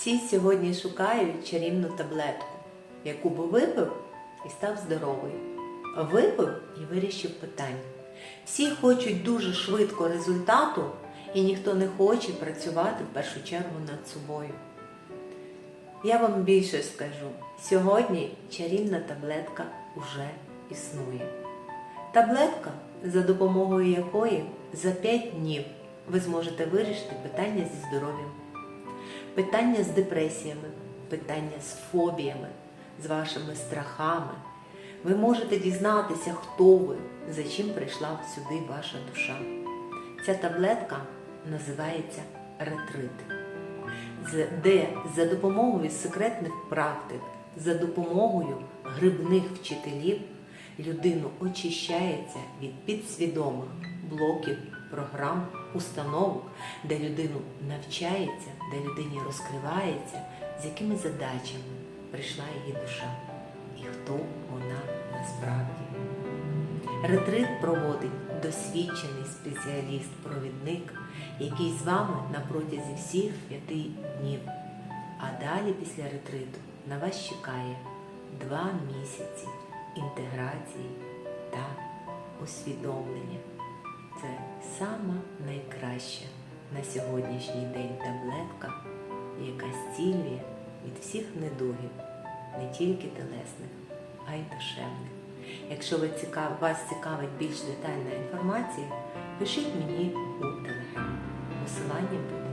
Всі сьогодні шукають чарівну таблетку, яку би випив і став здоровий. Випив і вирішив питання. Всі хочуть дуже швидко результату, і ніхто не хоче працювати в першу чергу над собою. Я вам більше скажу, сьогодні чарівна таблетка вже існує. Таблетка, за допомогою якої за 5 днів ви зможете вирішити питання зі здоров'ям, питання з депресіями, питання з фобіями, з вашими страхами. Ви можете дізнатися, хто ви, за чим прийшла сюди ваша душа. Ця таблетка називається ретрит де за допомогою секретних практик, за допомогою грибних вчителів людину очищається від підсвідомих блоків, програм, установок, де людину навчається, де людині розкривається, з якими задачами прийшла її душа і хто вона насправді. Ретрит проводить досвідчений спеціаліст-провідник, який з вами на протязі всіх п'яти днів. А далі після ретриту на вас чекає два місяці інтеграції та усвідомлення. Це сама найкраща на сьогоднішній день таблетка, яка зцілює від всіх недугів, не тільки телесних, а й душевних. Якщо ви цікав, вас цікавить більш детальна інформація, пишіть мені у телеграм. Посилання буде